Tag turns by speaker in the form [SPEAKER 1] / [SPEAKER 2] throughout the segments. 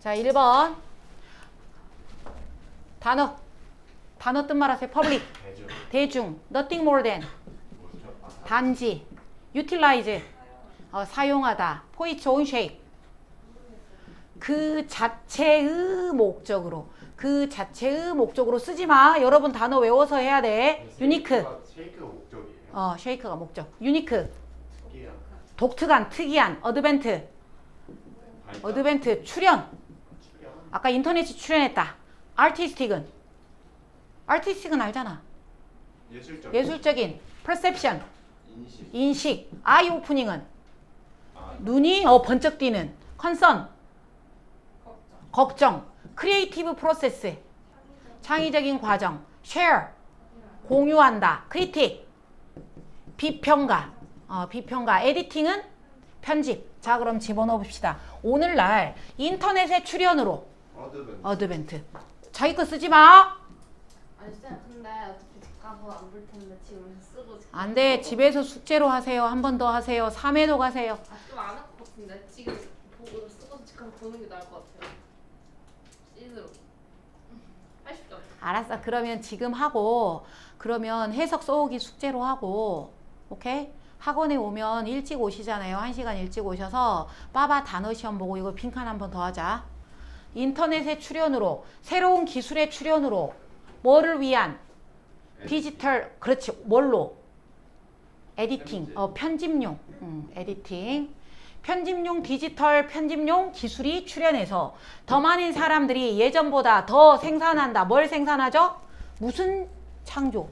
[SPEAKER 1] 자, 1번. 단어. 단어 뜻 말하세요. public.
[SPEAKER 2] 대중
[SPEAKER 1] 대중. nothing more than.
[SPEAKER 2] 아,
[SPEAKER 1] 단지. utilize. 어, 사용하다. for its own sake. 그 자체의 목적으로. 그 자체의 목적으로 쓰지 마. 여러분 단어 외워서 해야 돼. 유니크.
[SPEAKER 2] 쉐이크가 목적이에요.
[SPEAKER 1] 어, 쉐이크가 목적. 유니크.
[SPEAKER 2] 특이한
[SPEAKER 1] 독특한, 특이한, 어드벤트.
[SPEAKER 2] 발전,
[SPEAKER 1] 어드벤트, 출연. 아까 인터넷에 출연했다. 아티스틱은? 아티스틱은 알잖아.
[SPEAKER 2] 예술적,
[SPEAKER 1] 예술적인. Perception,
[SPEAKER 2] 인식,
[SPEAKER 1] 인식, 아이 오프닝은?
[SPEAKER 2] 아,
[SPEAKER 1] 눈이 어 번쩍 뛰는. Concern, 걱정, creative process, 창의적인 과정, share, 공유한다, critic, 비평가, 어, 비평가, 에디팅은? 편집. 자, 그럼 집어넣어 봅시다. 오늘날 인터넷의 출연으로
[SPEAKER 2] 어드벤,
[SPEAKER 1] 어드벤트. 자기 거 쓰지 마.
[SPEAKER 3] 아니 쌤 근데 어차피 집 가서 안 볼 텐데 지금 쓰고 지금
[SPEAKER 1] 안 돼. 집에서 숙제로 하세요. 한 번 더 하세요. 3회도 가세요.
[SPEAKER 3] 아좀안할 것 같은데 지금 보고 쓰고 집 가서 보는 게 나을 것 같아요 찐으로 하십시오
[SPEAKER 1] 알았어. 그러면 지금 하고 그러면 해석 써오기 숙제로 하고 오케이? 학원에 오면 일찍 오시잖아요. 한 시간 일찍 오셔서 빠바 단어 시험 보고 이거 빈칸 한 번 더 하자. 인터넷의 출연으로 새로운 기술의 출연으로 뭐를 위한 디지털 그렇지 뭘로? 에디팅. 어 편집용. 음, 에디팅. 편집용 디지털 편집용 기술이 출현해서 더 많은 사람들이 예전보다 더 생산한다. 뭘 생산하죠? 무슨 창조?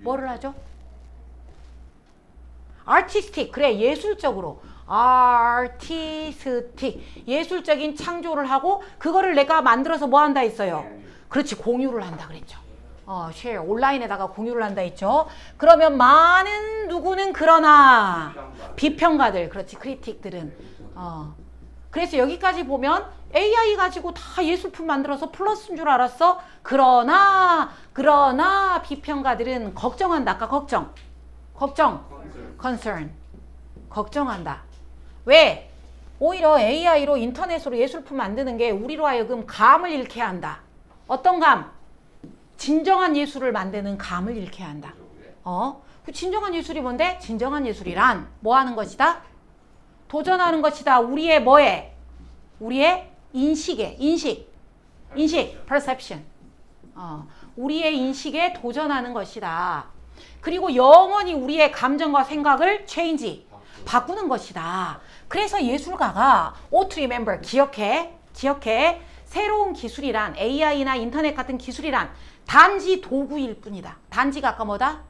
[SPEAKER 1] 뭐를 하죠? 아티스틱 그래 예술적으로 아티스틱 예술적인 창조를 하고 그거를 내가 만들어서 뭐 한다 했어요 그렇지 공유를 한다 그랬죠. 어, 쉐어 온라인에다가 공유를 한다 했죠. 그러면 많은 누구는 그러나
[SPEAKER 2] 비평가.
[SPEAKER 1] 비평가 들 그렇지 크리틱들은 어. 그래서 여기까지 보면 AI 가지고 다 예술품 만들어서 플러스인 줄 알았어. 그러나 그러나 비평가들은 걱정한다. 아까 걱정. 걱정. concern. 걱정한다. 왜? 오히려 AI로 인터넷으로 예술품 만드는 게 우리로 하여금 감을 잃게 한다. 어떤 감? 진정한 예술을 만드는 감을 잃게 한다. 어? 그 진정한 예술이 뭔데? 진정한 예술이란 뭐 하는 것이다? 도전하는 것이다. 우리의 뭐에? 우리의 인식에, 인식. 인식, perception. 어, 우리의 인식에 도전하는 것이다. 그리고 영원히 우리의 감정과 생각을 change, 바꾸는 것이다. 그래서 예술가가 ought to remember, 기억해, 기억해. 새로운 기술이란 AI나 인터넷 같은 기술이란 단지 도구일 뿐이다. 단지가 아까 뭐다?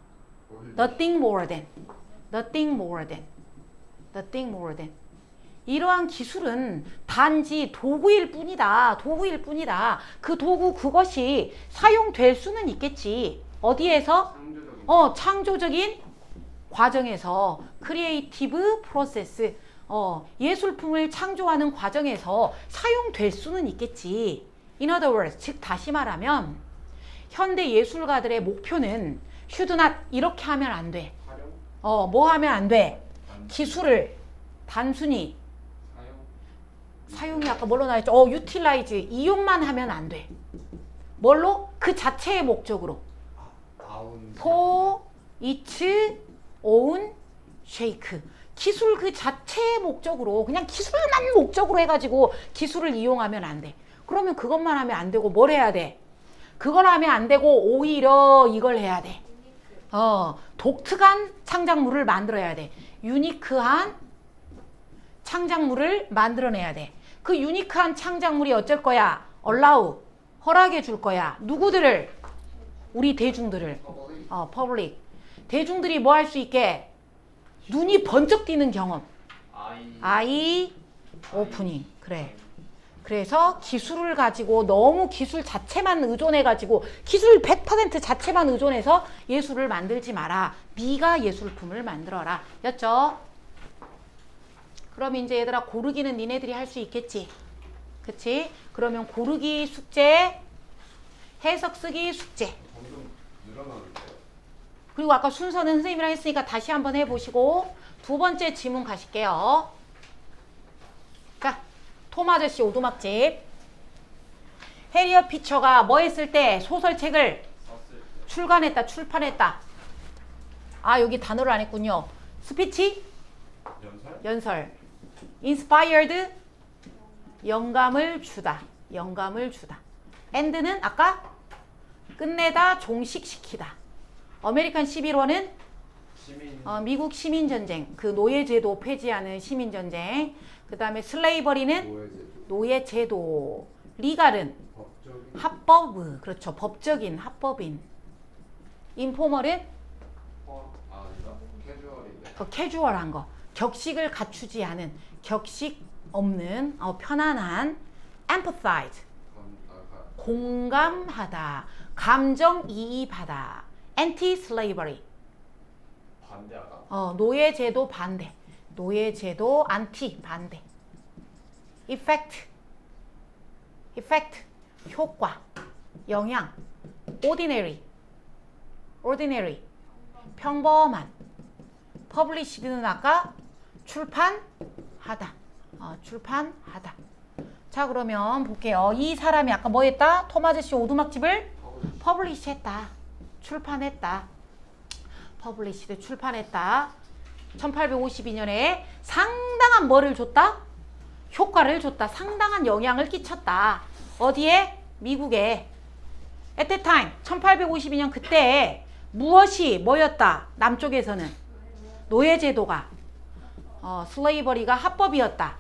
[SPEAKER 1] Nothing more than. Nothing more than. Nothing more than. 이러한 기술은 단지 도구일 뿐이다. 도구일 뿐이다. 그 도구 그것이 사용될 수는 있겠지. 어디에서?
[SPEAKER 2] 창조적인
[SPEAKER 1] 어, 창조적인 과정에서 크리에이티브 프로세스 어, 예술품을 창조하는 과정에서 사용될 수는 있겠지. In other words, 즉 다시 말하면 현대 예술가들의 목표는 not 이렇게 하면 안 돼. 어, 뭐 하면 안 돼? 기술을 단순히
[SPEAKER 2] 사용,
[SPEAKER 1] 사용이 아까 뭘로 나왔죠? 어, utilize 이용만 하면 안 돼. 뭘로? 그 자체의 목적으로.
[SPEAKER 2] 다운,
[SPEAKER 1] for its own shake. 기술 그 자체의 목적으로 그냥 기술만 목적으로 해가지고 기술을 이용하면 안 돼. 그러면 그것만 하면 안 되고 뭘 해야 돼? 그걸 하면 안 되고 오히려 이걸 해야 돼. 어, 독특한 창작물을 만들어야 돼. 유니크한 창작물을 만들어내야 돼. 그 유니크한 창작물이 어쩔 거야? allow, 허락해 줄 거야. 누구들을? 우리 대중들을. 어, 퍼블릭. 대중들이 뭐 할 수 있게 눈이 번쩍 뛰는 경험.
[SPEAKER 2] 아이,
[SPEAKER 1] 오프닝. 그래. 그래서 기술을 가지고 너무 기술 자체만 의존해 가지고 기술 100% 자체만 의존해서 예술을 만들지 마라. 네가 예술품을 만들어라. 였죠? 그럼 이제 얘들아 고르기는 니네들이 할 수 있겠지. 그치? 그러면 고르기 숙제, 해석 쓰기 숙제. 그리고 아까 순서는 선생님이랑 했으니까 다시 한번 해보시고 두 번째 지문 가실게요. 자, 톰 아저씨 오두막집. 해리어 피처가 뭐 했을 때 소설책을. 출간했다, 출판했다. 아, 여기 단어를 안 했군요. 스피치,
[SPEAKER 2] 연설?
[SPEAKER 1] 연설. inspired, 영감을 주다. 영감을 주다. end는 아까 끝내다, 종식시키다. 아메리칸 11호는
[SPEAKER 2] 시민.
[SPEAKER 1] 어, 미국 시민전쟁, 그 노예제도 폐지하는 시민전쟁. 그 다음에 슬레이버리는
[SPEAKER 2] 노예제도.
[SPEAKER 1] 리갈은
[SPEAKER 2] 법적인.
[SPEAKER 1] 합법, 그렇죠. 법적인, 합법인. 인포멀은
[SPEAKER 2] 어, 아. 캐주얼인데.
[SPEAKER 1] 그 캐주얼한 거. 격식을 갖추지 않은, 격식 없는, 어, 편안한. empathize,
[SPEAKER 2] 건, 아, 가,
[SPEAKER 1] 공감하다. 감정이입하다. Anti-slavery,
[SPEAKER 2] 반대하다.
[SPEAKER 1] 어, 노예 제도 반대. 노예 제도 안티 반대. effect, effect, 효과, 영향. ordinary, ordinary, 평범한. published는 아까 출판하다. 어, 출판하다. 자 그러면 볼게요. 이 사람이 아까 뭐 했다? 토마저씨 오두막집을 퍼블리시 했다. 출판했다. 퍼블리시드 출판했다. 1852년에 상당한 뭐를 줬다? 효과를 줬다. 상당한 영향을 끼쳤다. 어디에? 미국에. At that time, 1852년 그때 무엇이 뭐였다? 남쪽에서는 노예제도가 어, 슬레이버리가 합법이었다.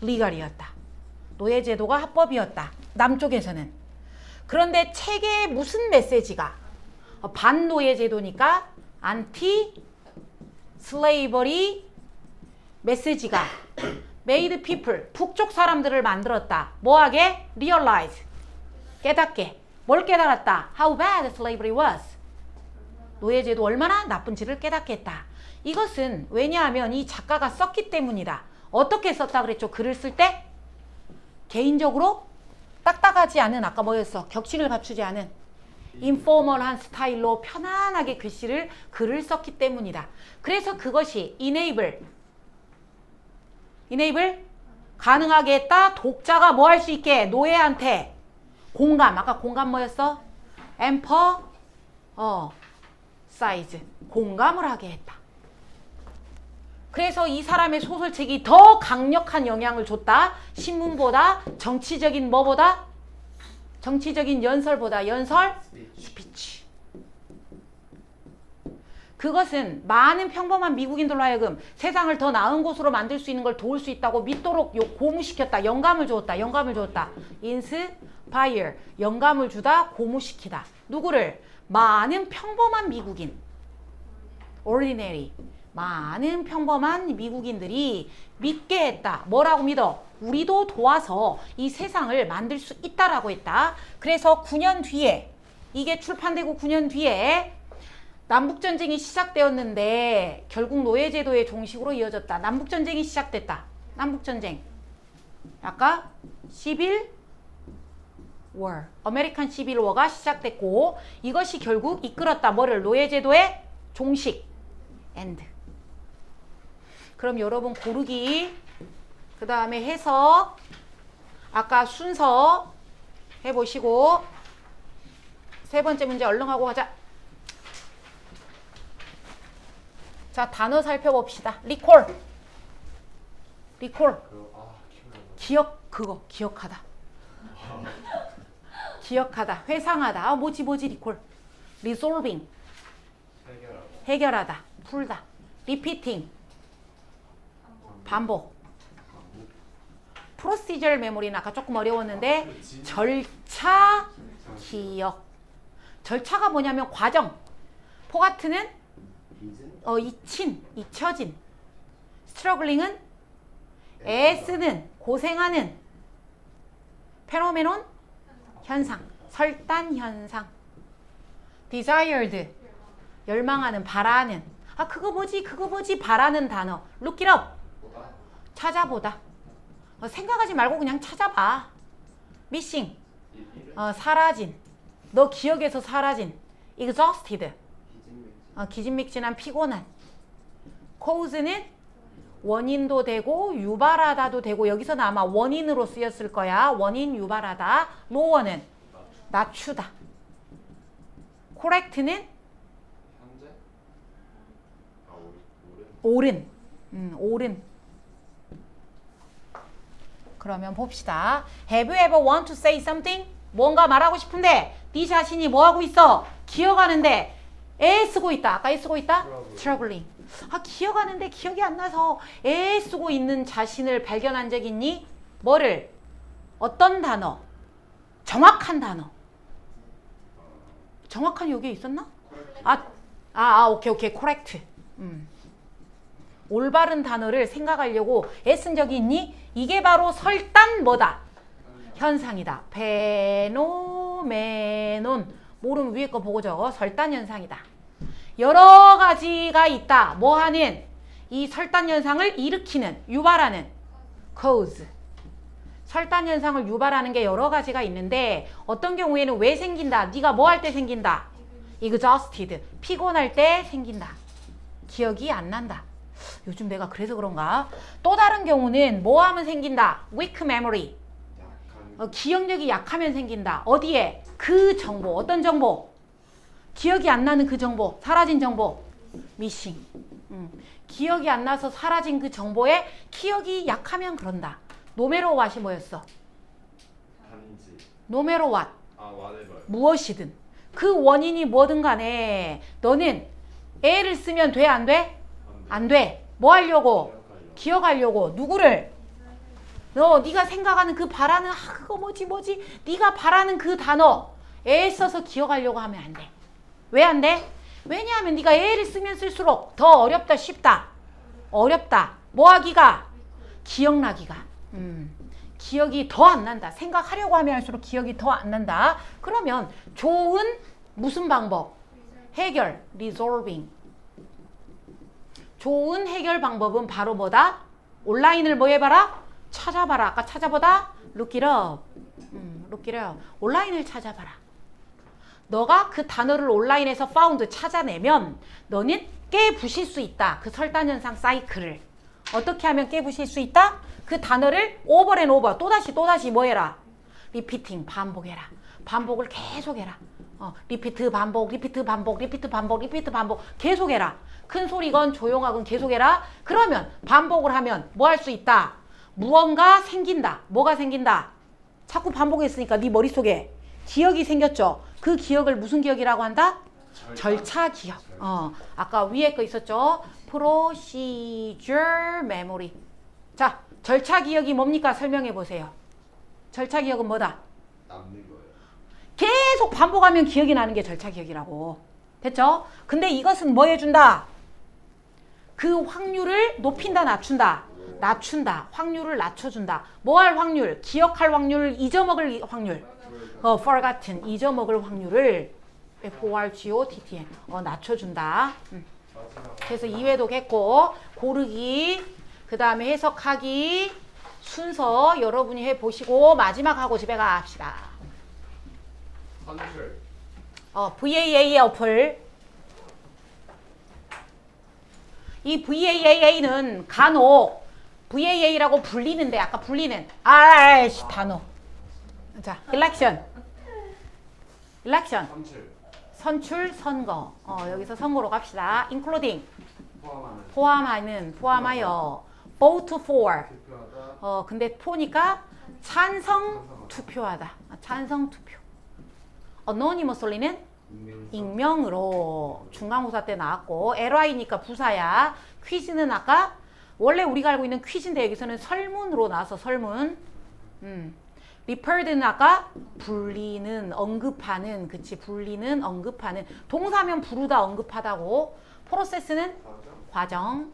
[SPEAKER 1] 리갈이었다. 노예제도가 합법이었다. 남쪽에서는. 그런데 책에 무슨 메시지가 어, 반노예 제도니까 안티 슬레이버리 메시지가 made people 북쪽 사람들을 만들었다. 뭐하게? realize 깨닫게. 뭘 깨달았다? how bad slavery was. 노예 제도 얼마나 나쁜지를 깨닫게 했다. 이것은 왜냐하면 이 작가가 썼기 때문이다. 어떻게 썼다 그랬죠? 글을 쓸 때? 개인적으로 딱딱하지 않은 아까 뭐였어? 격식을 갖추지 않은 인포멀한 스타일로 편안하게 글씨를 글을 썼기 때문이다. 그래서 그것이 enable enable 가능하게 했다. 독자가 뭐 할 수 있게 노예한테 공감 아까 공감 뭐였어? 엠퍼 어 사이즈 공감을 하게 했다. 그래서 이 사람의 소설책이 더 강력한 영향을 줬다. 신문보다 정치적인 뭐보다 정치적인 연설보다 연설
[SPEAKER 2] 스피치.
[SPEAKER 1] 그것은 많은 평범한 미국인들로 하여금 세상을 더 나은 곳으로 만들 수 있는 걸 도울 수 있다고 믿도록 요- 고무시켰다. 영감을 주었다. 영감을 주었다. 인스파이어. 영감을 주다. 고무시키다. 누구를? 많은 평범한 미국인. ordinary. 많은 평범한 미국인들이 믿게 했다. 뭐라고 믿어? 우리도 도와서 이 세상을 만들 수 있다라고 했다. 그래서 9년 뒤에 이게 출판되고 9년 뒤에 남북전쟁이 시작되었는데 결국 노예제도의 종식으로 이어졌다. 남북전쟁이 시작됐다. 남북전쟁. 아까 11 war. 아메리칸 11워가 시작됐고 이것이 결국 이끌었다. 뭐를 노예제도의 종식. end. 그럼 여러분 고르기. 그 다음에 해석. 아까 순서 해보시고 세 번째 문제 얼른 하고 가자. 자 단어 살펴봅시다. 리콜 리콜. 기억 그거. 기억하다. 기억하다. 회상하다. 아 뭐지 뭐지 리콜
[SPEAKER 2] 해결하고.
[SPEAKER 1] 해결하다. 풀다. repeating 반복. procedural memory는 아까 조금 어려웠는데 절차 기억 절차가 뭐냐면 과정. 포가트는 어 잊힌 잊혀진. 스트러글링은 애쓰는 고생하는. 페노메논 현상. 설단 현상. desired 열망하는 바라는. 아 그거 뭐지? 그거 뭐지? 바라는 단어. Look it up. 찾아보다 어, 생각하지 말고 그냥 찾아봐
[SPEAKER 2] 이를.
[SPEAKER 1] 어, 사라진 너 기억에서 사라진 exhausted. 어, 기진맥진한 피곤한 cause는 원인도 되고 유발하다도 되고 여기서는 아마 원인으로 쓰였을 거야. 원인 유발하다. 로어는 낮추다.
[SPEAKER 2] 올해
[SPEAKER 1] 옳은. 음, 옳은. 그러면 봅시다. Have you ever want to say something? 뭔가 말하고 싶은데 네 자신이 뭐 하고 있어? 기억하는데 애 쓰고 있다. 아까 애 쓰고 있다?
[SPEAKER 2] Troubling.
[SPEAKER 1] 아 기억하는데 기억이 안 나서 애 쓰고 있는 자신을 발견한 적 있니? 뭐를? 어떤 단어? 정확한 단어. 정확한 여기에 있었나? 아, 아, 아 오케이 오케이 코렉트. 음. 올바른 단어를 생각하려고 애쓴 적이 있니? 이게 바로 설단 뭐다? 현상이다. 페노메논. 모르면 위에 거 보고 적어. 설단 현상이다. 여러 가지가 있다. 뭐 하는? 이 설단 현상을 일으키는, 유발하는 cause. 설단 현상을 유발하는 게 여러 가지가 있는데 어떤 경우에는 왜 생긴다? 네가 뭐 할 때 생긴다? exhausted. 피곤할 때 생긴다. 기억이 안 난다. 요즘 내가 그래서 그런가? 또 다른 경우는 뭐 하면 생긴다? weak memory. 어, 기억력이 약하면 생긴다. 어디에? 그 정보. 어떤 정보? 기억이 안 나는 그 정보. 사라진 정보. missing. 음. 기억이 안 나서 사라진 그 정보에 기억이 약하면 그런다. 노메로 왓이 뭐였어?
[SPEAKER 2] 단지
[SPEAKER 1] 노메로 왓.
[SPEAKER 2] 아
[SPEAKER 1] 무엇이든. 그 원인이 뭐든 간에 너는 애를 쓰면 돼? 안 돼? 안 돼. 뭐 하려고?
[SPEAKER 2] 기억하려고
[SPEAKER 1] 누구를 너 네가 생각하는 그 바라는 아 그거 뭐지 뭐지 네가 바라는 그 단어 애 써서 기억하려고 하면 안 돼. 왜 안 돼? 왜냐하면 네가 애를 쓰면 쓸수록 더 어렵다 쉽다. 어렵다. 뭐 하기가 기억나기가. 음. 기억이 더 안 난다. 생각하려고 하면 할수록 기억이 더 안 난다. 그러면 좋은 무슨 방법? 해결, resolving. 좋은 해결 방법은 바로 뭐다? 온라인을 뭐 해봐라? 찾아봐라. 아까 찾아보다? up. 음, up. 온라인을 찾아봐라. 너가 그 단어를 온라인에서 found 찾아내면 너는 깨부실 수 있다. 그 설단현상 사이클을. 어떻게 하면 깨부실 수 있다? 그 단어를 and over 또다시 또다시 뭐 해라? 리피팅 반복해라. 반복을 계속해라. 어, 리피트 반복, 리피트 반복, 리피트 반복, 리피트 반복 계속해라. 큰 소리건 조용하건 계속해라. 그러면 반복을 하면 뭐 할 수 있다? 무언가 생긴다. 뭐가 생긴다? 자꾸 반복했으니까 네 머릿속에 기억이 생겼죠. 그 기억을 무슨 기억이라고 한다? 절차 기억. 어, 아까 위에 거 있었죠. procedure memory. 자, 절차 기억이 뭡니까? 설명해 보세요. 절차 기억은 뭐다?
[SPEAKER 2] 남는
[SPEAKER 1] 계속 반복하면 기억이 나는 게 절차 기억이라고. 됐죠? 근데 이것은 뭐 해준다? 그 확률을 높인다, 낮춘다. 낮춘다. 확률을 낮춰준다. 뭐 할 확률? 기억할 확률, 잊어먹을 확률. 어, forgotten. 잊어먹을 확률을 F-O-R-G-O-T-T-N. 어, 낮춰준다. 음. 그래서 이해도 했고, 고르기, 그 다음에 해석하기, 순서 여러분이 해보시고, 마지막 하고 집에 갑시다.
[SPEAKER 2] 선출
[SPEAKER 1] 어, VAA 어플. 이 VAA는 간혹 VAA라고 불리는데 아까 불리는 아이씨 단어. 자, election. election.
[SPEAKER 2] 선출
[SPEAKER 1] 선출 선거. 어, 여기서 선거로 갑시다. including
[SPEAKER 2] 포함하는
[SPEAKER 1] 포함하여 vote for. 어, 근데 포니까 찬성 투표하다. 아, 찬성 투표. Anonymously는
[SPEAKER 2] 익명
[SPEAKER 1] 익명으로 중간고사 때 나왔고 LY니까 부사야. 퀴즈는 아까 원래 우리가 알고 있는 퀴즈인데 여기서는 설문으로 나와서 설문. 음. referred는 아까 불리는 언급하는 그치 불리는 언급하는 동사면 부르다 언급하다고 프로세스는
[SPEAKER 2] 과정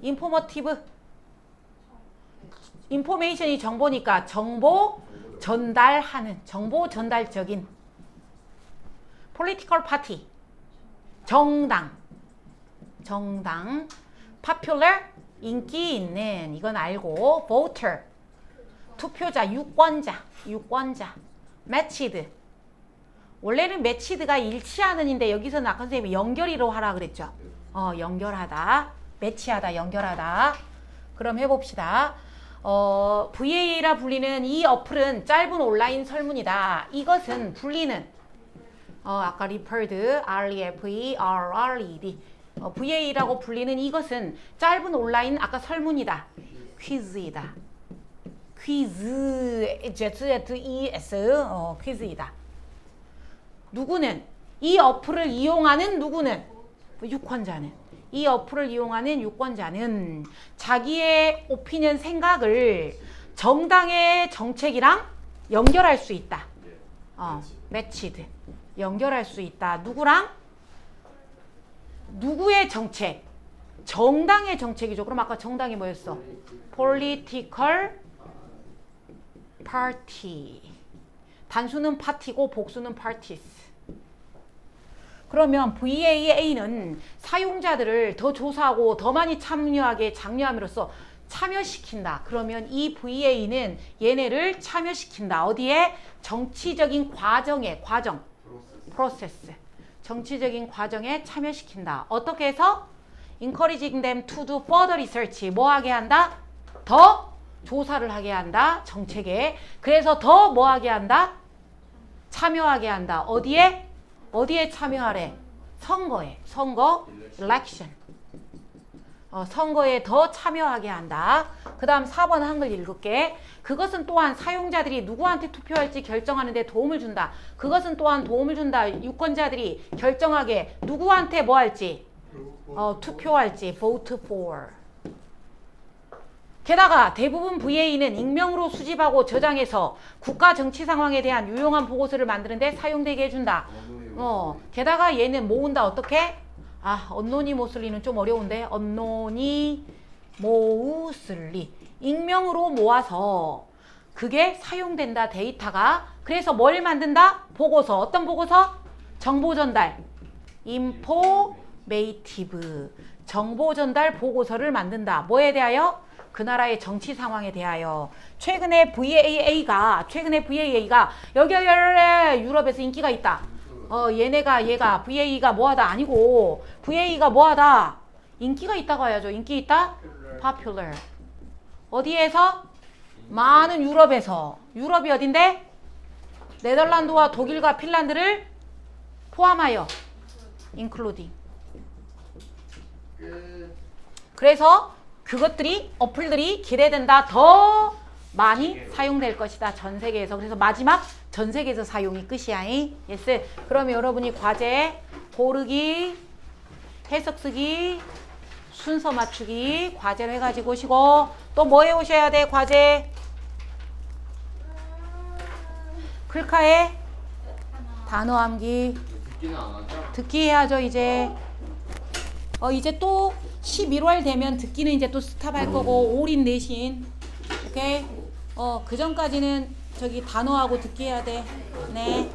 [SPEAKER 1] 인포머티브 인포메이션이 정보니까 정보. 전달하는 정보 전달적인 political party. 정당. 정당. Popular 인기 있는 이건 알고. Voter. 투표자 유권자. 유권자. Matched. 원래는 matched가 일치하는인데 여기서는 아까 선생님이 연결이로 하라 그랬죠? 어 연결하다. 매치하다 연결하다. 그럼 해봅시다. 어, VA라 불리는 이 어플은 짧은 온라인 설문이다. 이것은 불리는 어, 아까 referred, REFE, RRED 어, VA라고 불리는 이것은 짧은 온라인 아까 설문이다. 퀴즈이다. 퀴즈, Z-Z-E-S, 어, 퀴즈이다. 누구는 이 어플을 이용하는 누구는 유권자는 이 어플을 이용하는 유권자는 자기의 오피니언 생각을 정당의 정책이랑 연결할 수 있다.
[SPEAKER 2] 예.
[SPEAKER 1] 어, 매치드. 연결할 수 있다. 누구랑? 누구의 정책? 정당의 정책이죠. 그럼 아까 정당이 뭐였어? political party. 단수는 파티고 복수는 parties. 그러면 VAA는 사용자들을 더 조사하고 더 많이 참여하게 장려함으로써 참여시킨다. 그러면 이 VA는 얘네를 참여시킨다. 어디에? 정치적인 과정에 과정,
[SPEAKER 2] 프로세스.
[SPEAKER 1] 정치적인 과정에 참여시킨다. 어떻게 해서? encouraging them to do further research. 뭐 하게 한다? 더 조사를 하게 한다. 정책에. 그래서 더 뭐 하게 한다? 참여하게 한다. 어디에? 어디에 참여하래? 선거에. 선거, election. 어, 선거에 더 참여하게 한다. 그 다음 4번 한글 읽을게. 그것은 또한 사용자들이 누구한테 투표할지 결정하는 데 도움을 준다. 그것은 또한 도움을 준다. 유권자들이 결정하게 누구한테 뭐 할지 어, 투표할지 vote for. 게다가 대부분 VA는 익명으로 수집하고 저장해서 국가 정치 상황에 대한 유용한 보고서를 만드는데 사용되게 해준다. 어, 게다가 얘는 모은다 어떻게? 아, 언노니 모슬리는 좀 어려운데 언노니 모우슬리 익명으로 모아서 그게 사용된다 데이터가 그래서 뭘 만든다? 보고서 어떤 보고서? 정보 전달 인포메이티브 정보 전달 보고서를 만든다 뭐에 대하여? 그 나라의 정치 상황에 대하여 최근에 VAA가 최근에 VAA가 여기 유럽에서 인기가 있다. 어 얘네가 얘가 VA가 뭐하다 아니고 VA가 뭐하다 인기가 있다고 해야죠. 인기 있다? popular. 어디에서? 많은 유럽에서. 유럽이 어딘데? 네덜란드와 독일과 핀란드를 포함하여 including.
[SPEAKER 2] 끝.
[SPEAKER 1] 그래서 그것들이 어플들이 기대된다. 더 많이 사용될 것이다. 전 세계에서. 그래서 마지막 전 세계에서 사용이 끝이야. 이. 예스. 그러면 여러분이 과제 고르기, 해석 쓰기, 순서 맞추기 과제를 해가지고 오시고 또 뭐 해 오셔야 돼? 과제 클카에 단어 암기? 듣기 해야죠 이제 어 이제 또 11월 되면 듣기는 이제 또 스탑할 거고 올인 내신 오케이 어 그 전까지는 저기 단어하고 듣기 해야 돼 네